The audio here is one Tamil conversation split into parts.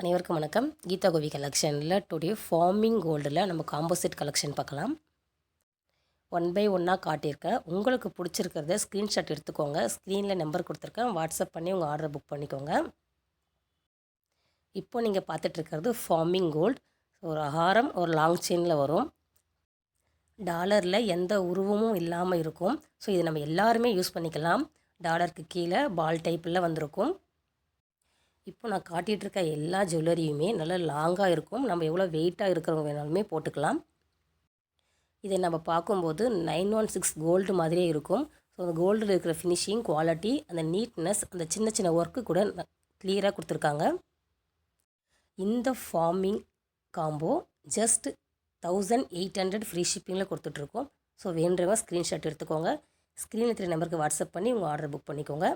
அனைவருக்கும் வணக்கம். கீதா கோவி கலெக்ஷனில் டுடே ஃபார்மிங் கோல்டில் நம்ம காம்போசிட் கலெக்ஷன் பார்க்கலாம். ஒன் பை ஒன்னாக காட்டியிருக்கேன். உங்களுக்கு பிடிச்சிருக்கிறத ஸ்க்ரீன்ஷாட் எடுத்துக்கோங்க. ஸ்க்ரீனில் நம்பர் கொடுத்துருக்கேன். வாட்ஸ்அப் பண்ணி உங்கள் ஆர்டர் புக் பண்ணிக்கோங்க. இப்போ நீங்கள் பார்த்துட்ருக்கிறது ஃபார்மிங் கோல்டு ஒரு ஹாரம் ஒரு லாங் செயினில் வரும். டாலரில் எந்த உருவமும் இல்லாமல் இருக்கும். ஸோ இது நம்ம எல்லாருமே யூஸ் பண்ணிக்கலாம். டாலருக்கு கீழே பால் டைப்பில் வந்திருக்கும். இப்போ நான் காட்டிகிட்ருக்க எல்லா ஜுவல்லரியுமே நல்லா லாங்காக இருக்கும். நம்ம எவ்வளோ வெயிட்டாக இருக்கிறவங்க வேணாலுமே போட்டுக்கலாம். இதை நம்ம பார்க்கும்போது நைன் ஒன் சிக்ஸ் கோல்டு மாதிரியே இருக்கும். ஸோ அந்த கோல்டில் இருக்கிற ஃபினிஷிங் குவாலிட்டி அந்த நீட்னஸ் அந்த சின்ன சின்ன ஒர்க்கு கூட கிளியராக கொடுத்துருக்காங்க. இந்த forming combo just thousand eight hundred free ஷிப்பிங்கில் கொடுத்துட்ருக்கோம். ஸோ வேண்டுறவங்க ஸ்க்ரீன்ஷாட் எடுத்துக்கோங்க. ஸ்க்ரீனில் தெரிய நம்பருக்கு வாட்ஸ்அப் பண்ணி உங்கள் ஆர்டர் புக் பண்ணிக்கோங்க.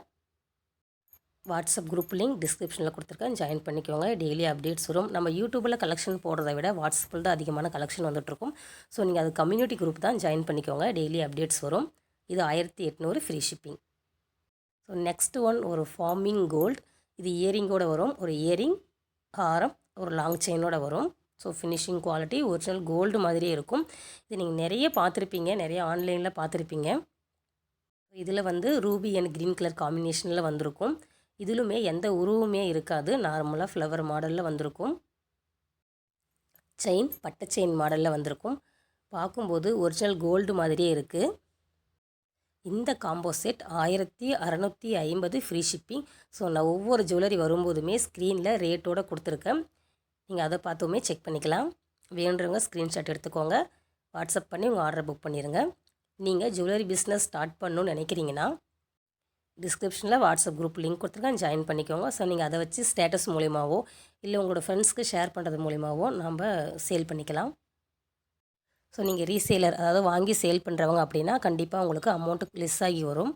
வாட்ஸ்அப் குரூப் லிங்க் டிஸ்கிரிப்ஷனில் கொடுத்துருக்கேன். ஜாயின் பண்ணிக்கோங்க. டெய்லி அப்டேட்ஸ் வரும். நம்ம யூடியூப்பில் கலெக்ஷன் போடுறத விட வாட்ஸ்அப்பில் தான் அதிகமான கலெக்ஷன் வந்துட்டுருக்கும். ஸோ நீங்கள் அது கம்யூனிட்டி குரூப் தான் ஜாயின் பண்ணிக்கோங்க. டெய்லி அப்டேட்ஸ் வரும். இது ஆயிரத்தி எட்நூறு free shipping so next one ஒரு ஃபார்மிங் கோல்டு இது இயரிங்கோடு வரும். ஒரு இயரிங் ஹாரம் ஒரு லாங் செயினோட வரும். So finishing quality original gold மாதிரியே இருக்கும். இது நீங்கள் நிறைய பார்த்துருப்பீங்க. நிறைய ஆன்லைனில் பார்த்துருப்பீங்க. இதில் வந்து ரூபி அண்ட் க்ரீன் கலர் காம்பினேஷனில் வந்திருக்கும். இதிலுமே எந்த உருவமே இருக்காது. நார்மலாக ஃப்ளவர் மாடலில் வந்திருக்கும். செயின் பட்டை செயின் மாடலில் வந்திருக்கும். பார்க்கும்போது ஒரிஜினல் கோல்டு மாதிரியே இருக்குது இந்த காம்போ செட் ஆயிரத்தி அறநூற்றி ஐம்பது ஃப்ரீ ஷிப்பிங் ஸோ நான் ஒவ்வொரு ஜுவல்லரி வரும்போதுமே ஸ்க்ரீனில் ரேட்டோடு கொடுத்துருக்கேன். நீங்கள் அதை பார்த்துமே செக் பண்ணிக்கலாம். வேணுறவங்க ஸ்க்ரீன்ஷாட் எடுத்துக்கோங்க. வாட்ஸ்அப் பண்ணி உங்கள் ஆர்டர் புக் பண்ணிடுங்க நீங்கள் ஜுவல்லரி பிஸ்னஸ் ஸ்டார்ட் பண்ணணும்னு நினைக்கிறீங்கன்னா டிஸ்கிரிப்ஷனில் வாட்ஸ்அப் குரூப் லிங்க் கொடுத்துருக்கேன். ஜாயின் பண்ணிக்கோங்க. ஸோ நீங்கள் அதை வச்சு ஸ்டேட்டஸ் மூலியமாகவோ இல்லை உங்களோட ஃப்ரெண்ட்ஸ்க்கு ஷேர் பண்ணுறது மூலியமாகவோ நம்ம சேல் பண்ணிக்கலாம். ஸோ நீங்கள் ரீசேலர் அதாவது வாங்கி சேல் பண்ணுறவங்க அப்படின்னா கண்டிப்பாக உங்களுக்கு அமௌண்ட்டு லெஸ் ஆகி வரும்.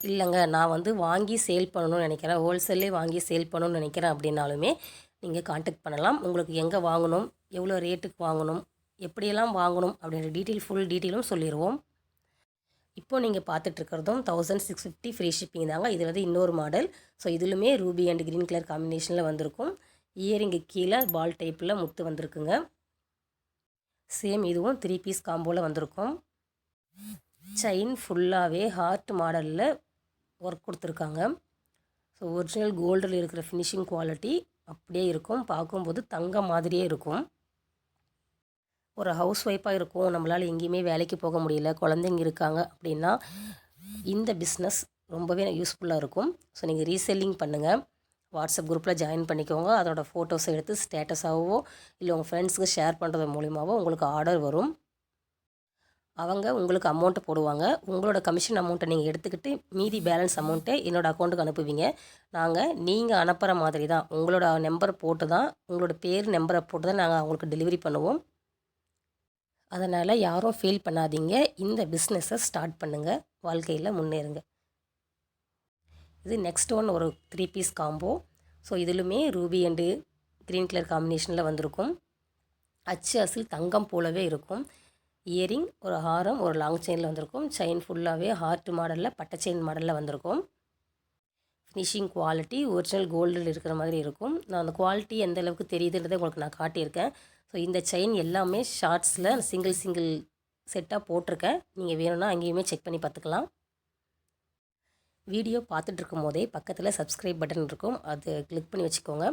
இல்லைங்க நான் வந்து வாங்கி சேல் பண்ணணும்னு நினைக்கிறேன். ஹோல்சேல்லே வாங்கி சேல் பண்ணணும்னு நினைக்கிறேன் அப்படின்னாலுமே நீங்கள் காண்டாக்ட் பண்ணலாம். உங்களுக்கு எங்கே வாங்கணும் எவ்வளோ ரேட்டுக்கு வாங்கணும் எப்படியெல்லாம் வாங்கணும் அப்படின்ற டீட்டெயில் ஃபுல் டீட்டெயிலும் சொல்லிடுவோம் இப்போது நீங்கள் பார்த்துட்ருக்கிறதும் thousand six fifty free shipping தாங்க. இது வந்து இன்னொரு மாடல் ஸோ இதுலுமே ரூபி அண்ட் க்ரீன் கலர் காம்பினேஷனில் வந்திருக்கும். இயரிங்கு கீழே பால் டைப்பில் முத்து வந்திருக்குங்க. சேம் இதுவும் த்ரீ பீஸ் காம்போவில் வந்திருக்கும். செயின் ஃபுல்லாகவே ஹார்ட் மாடலில் ஒர்க் கொடுத்துருக்காங்க. ஸோ ஒரிஜினல் கோல்டில் இருக்கிற ஃபினிஷிங் குவாலிட்டி அப்படியே இருக்கும். பார்க்கும்போது தங்கம் மாதிரியே இருக்கும். ஒரு ஹவுஸ் ஒய்ஃபாக இருக்கும். நம்மளால் எங்கேயுமே வேலைக்கு போக முடியல. குழந்தைங்க இருக்காங்க அப்படின்னா இந்த பிஸ்னஸ் ரொம்பவே யூஸ்ஃபுல்லாக இருக்கும். ஸோ நீங்கள் ரீசெல்லிங் பண்ணுங்கள் வாட்ஸ்அப் குரூப்பில் ஜாயின் பண்ணிக்கோங்க. அதோட ஃபோட்டோஸை எடுத்து ஸ்டேட்டஸாகவோ இல்லை உங்கள் ஃப்ரெண்ட்ஸுக்கு ஷேர் பண்ணுறது மூலிமாவோ உங்களுக்கு ஆர்டர் வரும். அவங்க உங்களுக்கு அமௌண்ட்டு போடுவாங்க. உங்களோட கமிஷன் அமௌண்ட்டை நீங்கள் எடுத்துக்கிட்டு மீதி பேலன்ஸ் அமௌண்ட்டை என்னோடய அக்கௌண்ட்டுக்கு அனுப்புவீங்க. நாங்கள் நீங்கள் அனுப்புகிற மாதிரி தான் உங்களோட நம்பர் போட்டு தான் உங்களோட பேர் நம்பரை போட்டு தான் நாங்கள் அவங்களுக்கு டெலிவரி பண்ணுவோம். அதனால் யாரும் ஃபீல் பண்ணாதீங்க. இந்த பிஸ்னஸை ஸ்டார்ட் பண்ணுங்கள் வாழ்க்கையில் முன்னேறுங்க. இது நெக்ஸ்ட் ஒன் ஒரு த்ரீ பீஸ் காம்போ ஸோ இதிலுமே ரூபி அண்டு க்ரீன் கலர் காம்பினேஷனில் வந்திருக்கும். அச்சு அசில் தங்கம் போலவே இருக்கும். இயரிங் ஒரு ஹாரம் ஒரு லாங் செயினில் வந்திருக்கும். செயின் ஃபுல்லாகவே ஹார்ட் மாடலில் பட்டை செயின் மாடலில் வந்திருக்கும். ஃபினிஷிங் குவாலிட்டி ஒரிஜினல் கோல்டில் இருக்கிற மாதிரி இருக்கும். நான் அந்த குவாலிட்டி எந்த அளவுக்கு தெரியுதுன்றதை உங்களுக்கு நான் காட்டியிருக்கேன். ஸோ இந்த செயின் எல்லாமே ஷார்ட்ஸில் சிங்கிள் சிங்கிள் செட்டாக போட்டிருக்கேன். நீங்கள் வேணும்னா அங்கேயுமே செக் பண்ணி பார்த்துக்கலாம். வீடியோ பார்த்துட்ருக்கும் போதே பக்கத்தில் சப்ஸ்கிரைப் பட்டன் இருக்கும். அது கிளிக் பண்ணி வச்சுக்கோங்க.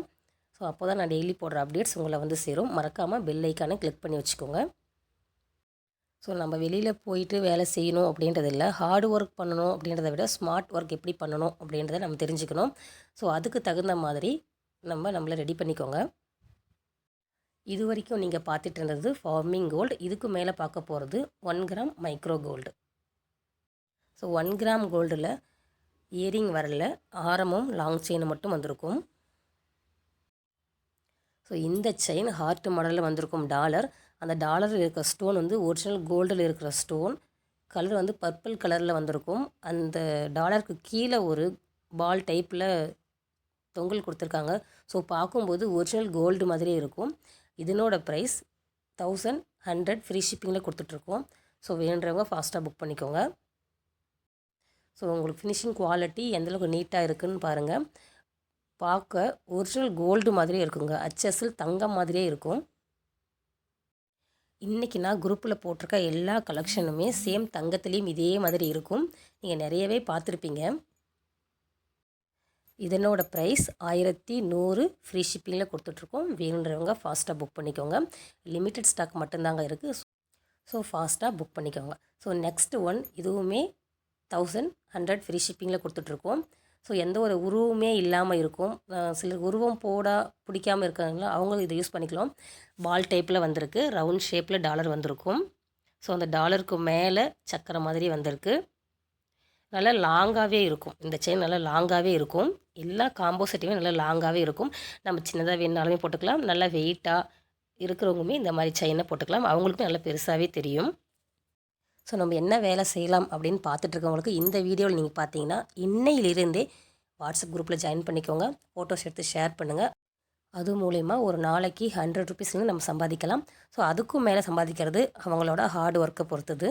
ஸோ அப்போ தான் நான் டெய்லி போடுற அப்டேட்ஸ் உங்களை வந்து சேரும். மறக்காமல் பெல் ஐக்கானை கிளிக் பண்ணி வச்சுக்கோங்க. ஸோ நம்ம வெளியில் போயிட்டு வேலை செய்யணும் அப்படின்றது இல்லை. ஹார்ட் ஒர்க் பண்ணணும் அப்படின்றத விட ஸ்மார்ட் ஒர்க் எப்படி பண்ணணும் அப்படின்றத நம்ம தெரிஞ்சுக்கணும். ஸோ அதுக்கு தகுந்த மாதிரி நம்ம நம்மளை ரெடி பண்ணிக்கோங்க. இது வரைக்கும் நீங்கள் பார்த்துட்டு இருந்தது ஃபார்மிங் கோல்டு. இதுக்கு மேலே பார்க்க போகிறது one gram micro gold. So one gram கோல்டில் இயரிங் வரல. ஆரமும் லாங் செயின் மட்டும் வந்திருக்கும். ஸோ இந்த செயின் ஹார்ட் மாடலில் வந்திருக்கும் டாலர். அந்த டாலரில் இருக்கிற ஸ்டோன் வந்து ஒரிஜினல் கோல்டில் இருக்கிற ஸ்டோன். கலர் வந்து பர்பிள் கலரில் வந்திருக்கும். அந்த டாலருக்கு கீழே ஒரு பால் டைப்பில் தொங்கல் கொடுத்துருக்காங்க. ஸோ பார்க்கும்போது ஒரிஜினல் கோல்டு மாதிரியே இருக்கும். இதனோட ப்ரைஸ் தௌசண்ட் ஹண்ட்ரட் ஃப்ரீ ஷிப்பிங்கில் கொடுத்துட்ருக்கோம். ஸோ வேணுன்றவங்க ஃபாஸ்ட்டாக புக் பண்ணிக்கோங்க. ஸோ உங்களுக்கு ஃபினிஷிங் குவாலிட்டி எந்தளவுக்கு நீட்டாக இருக்குதுன்னு பாருங்கள் பார்க்க ஒரிஜினல் கோல்டு மாதிரியே இருக்குங்க. அச்சஸில் தங்கம் மாதிரியே இருக்கும். இன்றைக்கி நான் குரூப்பில் போட்டிருக்க எல்லா கலெக்ஷனுமே சேம் தங்கத்துலேயும் இதே மாதிரி இருக்கும். நீங்கள் நிறையவே பார்த்துருப்பீங்க. இதனோட ப்ரைஸ் ஆயிரத்தி நூறு ஃப்ரீ ஷிப்பிங்கில் கொடுத்துட்ருக்கோம். வேணுன்றவங்க ஃபாஸ்ட்டாக புக் பண்ணிக்கோங்க. லிமிட்டட் ஸ்டாக் மட்டும்தாங்க இருக்குது ஸோ ஃபாஸ்ட்டாக புக் பண்ணிக்கோங்க. ஸோ நெக்ஸ்ட் ஒன் இதுவுமே தௌசண்ட் ஹண்ட்ரட் ஃப்ரீ ஷிப்பிங்கில் கொடுத்துட்ருக்கோம். ஸோ எந்த ஒரு உருவமே இல்லாமல் இருக்கும். சிலர் உருவம் போட பிடிக்காமல் இருக்காங்களோ அவங்களும் இதை யூஸ் பண்ணிக்கலாம். பால் டைப்பில் வந்திருக்கு. ரவுண்ட் ஷேப்பில் டாலர் வந்திருக்கும். ஸோ அந்த டாலருக்கு மேலே சக்கரை மாதிரி வந்திருக்கு. நல்லா லாங்காகவே இருக்கும். இந்த செயின் நல்லா லாங்காகவே இருக்கும். எல்லா காம்போ செட்டுமே நல்லா லாங்காகவே இருக்கும். நம்ம சின்னதாக வேணுனாலுமே போட்டுக்கலாம். நல்லா வெயிட்டாக இருக்கிறவங்களுமே இந்த மாதிரி செயினை போட்டுக்கலாம். அவங்களுக்கும் நல்லா பெருசாகவே தெரியும். ஸோ நம்ம என்ன வேலை செய்யலாம் அப்படின்னு பார்த்துட்ருக்கவங்களுக்கு இந்த வீடியோவில் நீங்கள் பார்த்தீங்கன்னா இன்னையிலிருந்தே வாட்ஸ்அப் குரூப்பில் ஜாயின் பண்ணிக்கோங்க. ஃபோட்டோஸ் எடுத்து ஷேர் பண்ணுங்கள் அது மூலயமா ஒரு நாளைக்கு ஹண்ட்ரட் ருபீஸ்லேருந்து நம்ம சம்பாதிக்கலாம். ஸோ அதுக்கும் மேலே சம்பாதிக்கிறது அவங்களோட ஹார்ட் ஒர்க்கை பொறுத்தது.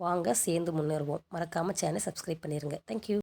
வாங்க சேர்ந்து முன்னேறுவோம். மறக்காமல் சேனல் சப்ஸ்கிரைப் பண்ணிடுங்க தேங்க்யூ